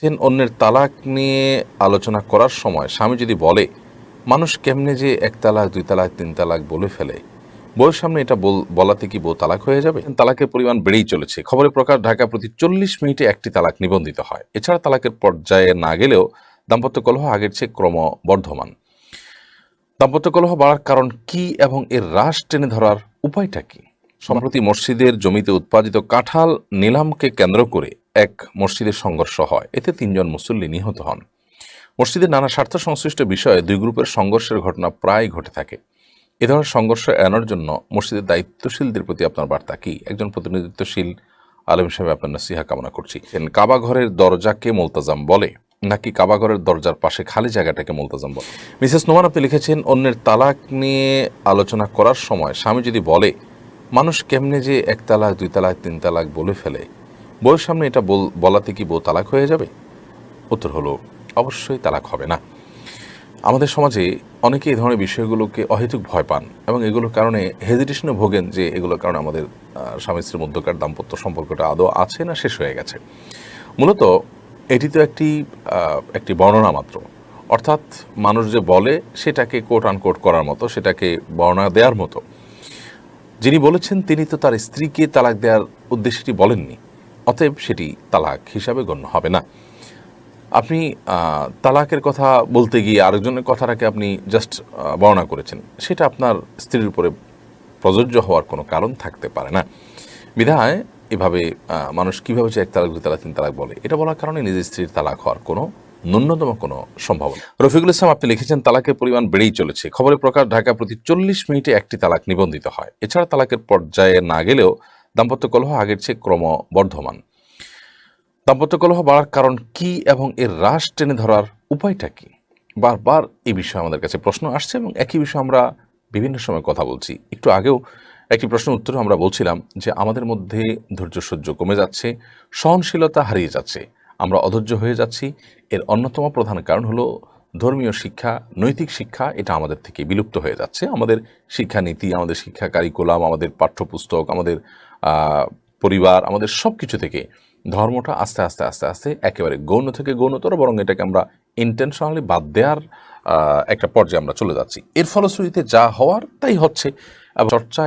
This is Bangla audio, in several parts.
চেন অন্যের তালাক নিয়ে আলোচনা করার সময় স্বামী যদি বলে, মানুষ কেমনে যে এক তালাক, দুই তালাক, তিন তালাক বলে ফেলে? বউয়ের সামনে এটা বল- বলাতে কি বউ তালাক হয়ে যাবে? তালাকের পরিমাণ বেড়েই চলেছে। খবরে প্রকাশ ঢাকা প্রতি চল্লিশ মিনিটে একটি তালাক নিবন্ধিত হয়। এছাড়া তালাকের পর্যায়ে না গেলেও দাম্পত্য কলহ আগের চেয়ে ক্রমবর্ধমান। দাম্পত্য কলহ বাড়ার কারণ কি এবং এর হ্রাস টেনে ধরার উপায়টা কি? সম্প্রতি মসজিদের জমিতে উৎপাদিত কাঁঠাল নিলামকে কেন্দ্র করে এক মসজিদের সংঘর্ষ হয়। এতে তিনজন মুসল্লি নিহত হন। মসজিদের নানা স্বার্থ সংশ্লিষ্ট বিষয়ে দুই গ্রুপের সংঘর্ষের ঘটনা প্রায় ঘটে থাকে। এ ধরনের সংঘর্ষ এড়ানোর জন্য মসজিদের দায়িত্বশীলদের প্রতি আপনার বার্তা কি? একজন প্রতিনিধিত্বশীল আলম হিসেবে আপনার নসিহা কামনা করছি। কাবা ঘরের দরজাকে মোলতাজাম বলে, নাকি কাবা ঘরের দরজার পাশে খালি জায়গাটাকে মোলতাজাম বলে? মিসেস নোমান, আপনি লিখেছেন, অন্যের তালাক নিয়ে আলোচনা করার সময় স্বামী যদি বলে মানুষ কেমনে যে এক তালাক দুই তালাক তিন তালাক বলে ফেলে? বউয়ের সামনে এটা বল- বলাতে কি বউ তালাক হয়ে যাবে? উত্তর হলো, অবশ্যই তালাক হবে না। আমাদের সমাজে অনেকে এই ধরনের বিষয়গুলোকে অহেতুক ভয় পান এবং এগুলোর কারণে হেজিটেশনে ভোগেন যে এগুলোর কারণে আমাদের স্বামী স্ত্রীর মধ্যকার দাম্পত্য সম্পর্কটা আদৌ আছে না শেষ হয়ে গেছে। মূলত এটি তো একটি একটি বর্ণনা মাত্র। অর্থাৎ মানুষ যে বলে সেটাকে কোট আনকোট করার মতো, সেটাকে বর্ণনা দেওয়ার মতো। যিনি বলেছেন, তিনি তো তার স্ত্রীকে তালাক দেওয়ার উদ্দেশ্যটি বলেননি, অতএব সেটি তালাক হিসাবে গণ্য হবে না। আপনি তালাকের কথা বলতে গিয়ে আরেকজনের কথাটাকে আপনি জাস্ট বর্ণনা করেছেন, সেটা আপনার স্ত্রীর উপরে প্রযোজ্য হওয়ার কোনো কারণ থাকতে পারে না। বিধায় এভাবে মানুষ কীভাবে যে এক তালাক, দুই তালাক, তিন তালাক বলে, এটা বলার কারণে নিজের স্ত্রীর তালাক হওয়ার কোনো ন্যূনতম কোনো সম্ভাবনা। রফিকুল ইসলাম, আপনি লিখেছেন, তালাকের পরিমাণ বেড়েই চলেছে। খবরে প্রকাশ, ঢাকা প্রতি চল্লিশ মিনিটে একটি তালাক নিবন্ধিত হয়। এছাড়া তালাকের পর্যায়ে না গেলেও দাম্পত্য কলহ আগের চেয়ে ক্রমবর্ধমান। দাম্পত্য কলহ বাড়ার কারণ কি এবং এর হ্রাস টেনে ধরার উপায়টা কি? বারবার এই বিষয়ে আমাদের কাছে প্রশ্ন আসছে এবং একই বিষয়ে আমরা বিভিন্ন সময় কথা বলছি। একটু আগেও একটি প্রশ্নের উত্তরে আমরা বলছিলাম যে, আমাদের মধ্যে ধৈর্য সহ্য কমে যাচ্ছে, সহনশীলতা হারিয়ে যাচ্ছে। আমরা অধৈর্য হয়ে যাচ্ছি। এর অন্যতম প্রধান কারণ হলো ধর্মীয় শিক্ষা, নৈতিক শিক্ষা, এটা আমাদের থেকে বিলুপ্ত হয়ে যাচ্ছে। আমাদের শিক্ষানীতি, আমাদের শিক্ষা কারিকুলাম আমাদের পাঠ্যপুস্তক, আমাদের পরিবার, আমাদের সব কিছু থেকে ধর্মটা আস্তে আস্তে আস্তে আস্তে একেবারে গৌণ থেকে গৌণতর, বরং এটাকে আমরা ইন্টেনশনালি বাদ দেওয়ার একটা পর্যায়ে আমরা চলে যাচ্ছি। এর ফলশ্রুতিতে যা হওয়ার, তাই হচ্ছে। চর্চা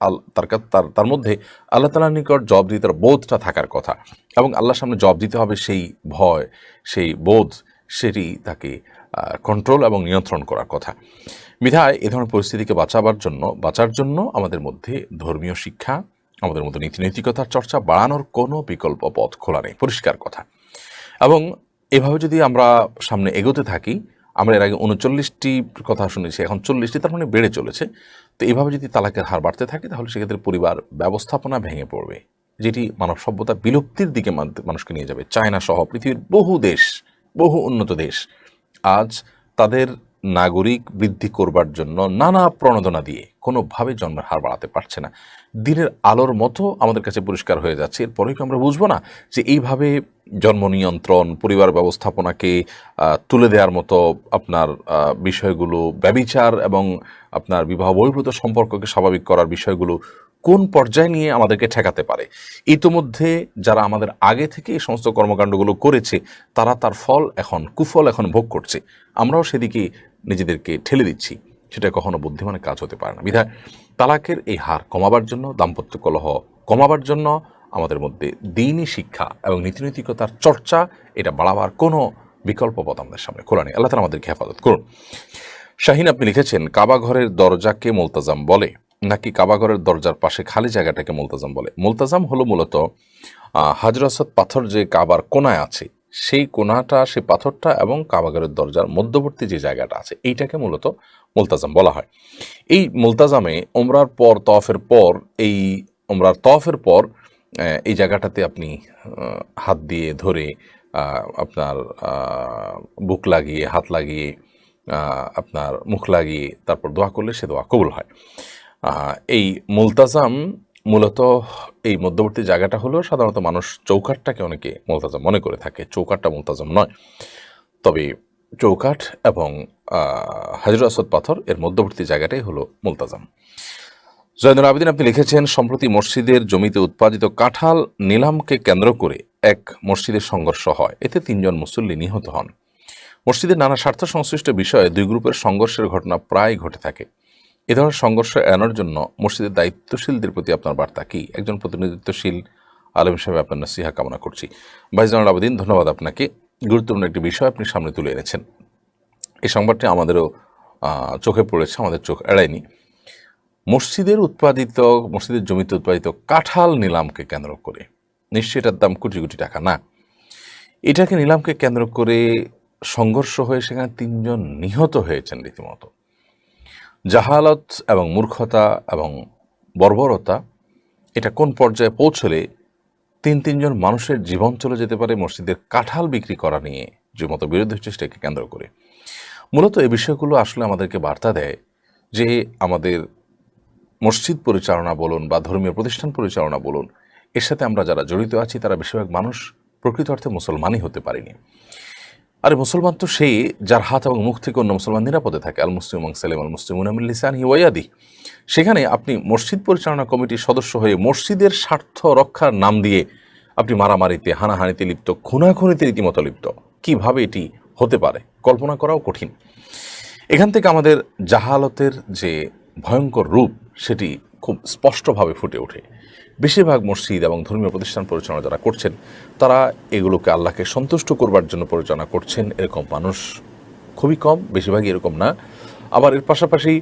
আল- তার তার তার মধ্যে আল্লাহ তালার নিকট জব দিতে বোধটা থাকার কথা। এবং আল্লাহর সামনে জব দিতে হবে সেই ভয়, সেই বোধ, সেটি তাকে কন্ট্রোল এবং নিয়ন্ত্রণ করার কথা। বিধায় এ ধরনের পরিস্থিতিকে বাঁচাবার জন্য, বাঁচার জন্য আমাদের মধ্যে ধর্মীয় শিক্ষা, আমাদের মধ্যে নীতিনৈতিকতার চর্চা বাড়ানোর কোনো বিকল্প পথ খোলা নেই। পরিষ্কার কথা। এবং এভাবে যদি আমরা সামনে এগোতে থাকি, আমরা এর আগে উনচল্লিশটি কথা শুনেছি, এখন চল্লিশটি তার মানে বেড়ে চলেছে। তো এইভাবে যদি তালাকের হার বাড়তে থাকে, তাহলে সেক্ষেত্রে পরিবার ব্যবস্থাপনা ভেঙে পড়বে, যেটি মানব সভ্যতা বিলুপ্তির দিকে মান- মানুষকে নিয়ে যাবে। চায়না সহ পৃথিবীর বহু দেশ, বহু উন্নত দেশ, আজ তাদের নাগরিক বৃদ্ধি করবার জন্য নানা প্রণোদনা দিয়ে কোনোভাবে জন্মের হার বাড়াতে পারছে না। দিনের আলোর মতো আমাদের কাছে পরিষ্কার হয়ে যাচ্ছে। এরপরেও কি আমরা বুঝব না যে এইভাবে জন্ম নিয়ন্ত্রণ, পরিবার ব্যবস্থাপনাকে তুলে দেওয়ার মতো আপনার বিষয়গুলো, ব্যবিচার এবং আপনার বিবাহ বহির্ভূত সম্পর্ককে স্বাভাবিক করার বিষয়গুলো কোন পর্যায়ে নিয়ে আমাদেরকে ঠেকাতে পারে। ইতোমধ্যে যারা আমাদের আগে থেকে এই সমস্ত কর্মকাণ্ডগুলো করেছে, তারা তার ফল এখন, কুফল এখন ভোগ করছে। আমরাও সেদিকে নিজেদেরকে ঠেলে দিচ্ছি। সেটা কখনো বুদ্ধিমানের কাজ হতে পারে না। বিধায় তালাকের এই হার কমাবার জন্য, দাম্পত্য কলহ কমাবার জন্য আমাদের মধ্যে দিনই শিক্ষা এবং নীতিনৈতিকতার চর্চা, এটা বাড়াবার কোনো বিকল্প পথ আমাদের সামনে খোলা নেই। আল্লাহ তালা আমাদেরকে হেফাজত করুন। শাহিন আপনি লিখেছেন কাবা ঘরের দরজাকে মোলতাজাম বলে। নাকি কাবা ঘরের দরজার পাশে খালি জায়গাটাকে মোলতাজাম বলে? মোলতাজাম হলো মূলত আহ, হাজরাসত পাথর যে কাবার কোনায় আছে সেই কোনাটা সেই পাথরটা এবং কাবাগরের দরজার মধ্যবর্তী যে জায়গাটা আছে এইটাকে মূলত মোলতাজাম বলা হয়। এই মোলতাজামে ওমরার পর তফের পর এই ওমরার তফের পর এই জায়গাটাতে আপনি হাত দিয়ে ধরে আপনার বুক লাগিয়ে হাত লাগিয়ে আপনার মুখ লাগিয়ে তারপর দোয়া করলে সে দোয়া কবুল হয়। এই মুলতাজাম মূলত এই মধ্যবর্তী জায়গাটা হলো সাধারণত মানুষ চৌকাঠটাকে অনেকে মুলতাজাম মনে করে থাকে। চৌকাঠটা মুলতাজাম নয়। তবে চৌকাঠ এবং হাজর আসদ পাথর এর মধ্যবর্তী জায়গাটাই হলো মুলতাজাম। জয়নুল আবেদিন আপনি লিখেছেন, সম্প্রতি মসজিদের জমিতে উৎপাদিত কাঁঠাল নিলামকে কেন্দ্র করে এক মসজিদের সংঘর্ষ হয়। এতে তিনজন মুসল্লি নিহত হন। মসজিদের নানা স্বার্থ সংশ্লিষ্ট বিষয়ে দুই গ্রুপের সংঘর্ষের ঘটনা প্রায় ঘটে থাকে। এ ধরনের সংঘর্ষ এড়ানোর জন্য মসজিদের দায়িত্বশীলদের প্রতি আপনার বার্তা কি? একজন প্রতিনিধিত্বশীল আলম হিসেবে আপনার নসিহা কামনা করছি। ভাইজানুল আবেদিন, ধন্যবাদ আপনাকে। গুরুত্বপূর্ণ একটি বিষয় আপনি সামনে তুলে এনেছেন। এই সংবাদটি আমাদেরও চোখে পড়েছে, আমাদের চোখ এড়ায়নি। মসজিদের উৎপাদিত, মসজিদের জমিতে উৎপাদিত কাঁঠাল নিলামকে কেন্দ্র করে। নিশ্চয়ই এটার দাম কোটি কোটি টাকা, না? এটাকে নিলামকে কেন্দ্র করে সংঘর্ষ হয়ে সেখানে তিনজন নিহত হয়েছেন রীতিমতো। জাহালত এবং মূর্খতা এবং বর্বরতা, এটা কোন পর্যায়ে পৌঁছলে তিন তিনজন মানুষের জীবন চলে যেতে পারে মসজিদের কাঁঠাল বিক্রি করা নিয়ে? যে মতো বিরোধী চেষ্টাকে কেন্দ্র করে। মূলত এই বিষয়গুলো আসলে আমাদেরকে বার্তা দেয় যে আমাদের মসজিদ পরিচালনা বলুন বা ধর্মীয় প্রতিষ্ঠান পরিচালনা বলুন, এর সাথে আমরা যারা জড়িত আছি তারা বেশিরভাগ মানুষ প্রকৃত অর্থে মুসলমানই হতে পারিনি। আরে মুসলমান তো সেই যার হাত এবং মুখ থেকে অন্য মুসলমান নিরাপদে থাকে আল মুসলিম সালেম আল মুসলিম লিসান হি ওয়াদি সেখানে আপনি মসজিদ পরিচালনা কমিটির সদস্য হয়ে মসজিদের স্বার্থ রক্ষার নাম দিয়ে আপনি মারামারিতে, হানাহানিতে লিপ্ত, খুনাখুনিতে রীতিমতো লিপ্ত। কীভাবে এটি হতে পারে? কল্পনা করাও কঠিন। এখান থেকে আমাদের জাহালতের যে ভয়ঙ্কর রূপ, সেটি খুব স্পষ্টভাবে ফুটে ওঠে। বেশিরভাগ মসজিদ এবং ধর্মীয় প্রতিষ্ঠান পরিচালনা যারা করছেন, তারা এগুলোকে আল্লাহকে সন্তুষ্ট করবার জন্য পরিচালনা করছেন। এরকম মানুষ খুবই কম, বেশিরভাগই এরকম না। আবার এর পাশাপাশি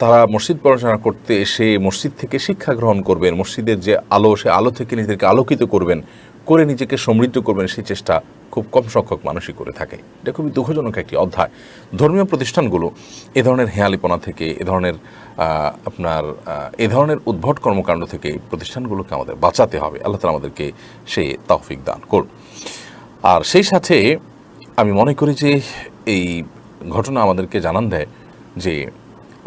তারা মসজিদ পরিচালনা করতে এসে মসজিদ থেকে শিক্ষা গ্রহণ করবেন, মসজিদের যে আলো, সে আলো থেকে নিজেদেরকে আলোকিত করবেন, করে নিজেকে সমৃদ্ধ করবেন, সেই চেষ্টা খুব কম সংখ্যক মানুষই করে থাকে। এটা খুবই দুঃখজনক একটি অধ্যায়। ধর্মীয় প্রতিষ্ঠানগুলো এ ধরনের হেয়ালিপনা থেকে, এ ধরনের আপনার এ ধরনের উদ্ভট কর্মকাণ্ড থেকে প্রতিষ্ঠানগুলোকে আমাদের বাঁচাতে হবে। আল্লাহ তালা আমাদেরকে সে তৌফিক দান করুন আর সেই সাথে আমি মনে করি যে এই ঘটনা আমাদেরকে জানান দেয় যে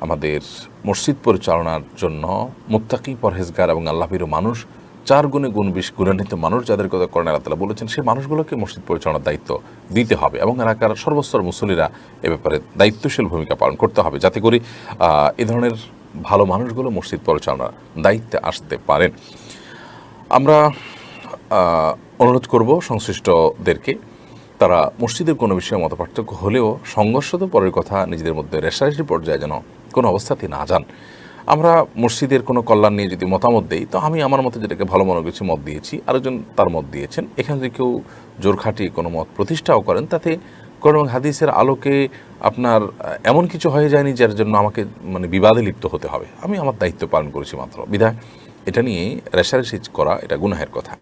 আমাদের মসজিদ পরিচালনার জন্য মুত্তাকি পরহেজগার এবং আল্লাহবিরও মানুষ চার গুণে গুণ বিশ গুণান্বিত মানুষ যাদের কথা করেন আল্লাহ তালা বলেছেন, সেই মানুষগুলোকে মসজিদ পরিচালনার দায়িত্ব দিতে হবে এবং এলাকার সর্বস্তর মুসলিরা এ ব্যাপারে দায়িত্বশীল ভূমিকা পালন করতে হবে যাতে করে এ ধরনের ভালো মানুষগুলো মসজিদ পরিচালনার দায়িত্বে আসতে পারেন। আমরা অনুরোধ করব সংশ্লিষ্টদেরকে, তারা মসজিদের কোনো বিষয়ে মত পার্থক্য হলেও সংঘর্ষ তো পরের কথা, নিজেদের মধ্যে রেশারেশি পর্যায়ে যেন কোনো অবস্থাতেই না যান। আমরা মসজিদের কোনো কল্যাণ নিয়ে যদি মতামত দিই, তো আমি আমার মতে যেটাকে ভালো মনে করছি মত দিয়েছি। আরেকজন তার মত দিয়েছেন, এখানে যদি কেউ জোর খাটিয়ে কোনো মত প্রতিষ্ঠাও করেন, তাতে কোরআন হাদিসের আলোকে আপনার এমন কিছু হয়ে যায়নি যার জন্য আমাকে মানে বিবাদে লিপ্ত হতে হবে। আমি আমার দায়িত্ব পালন করেছি মাত্র। বিধায় এটা নিয়ে রেশারেশি করা এটা গুনাহের কথা।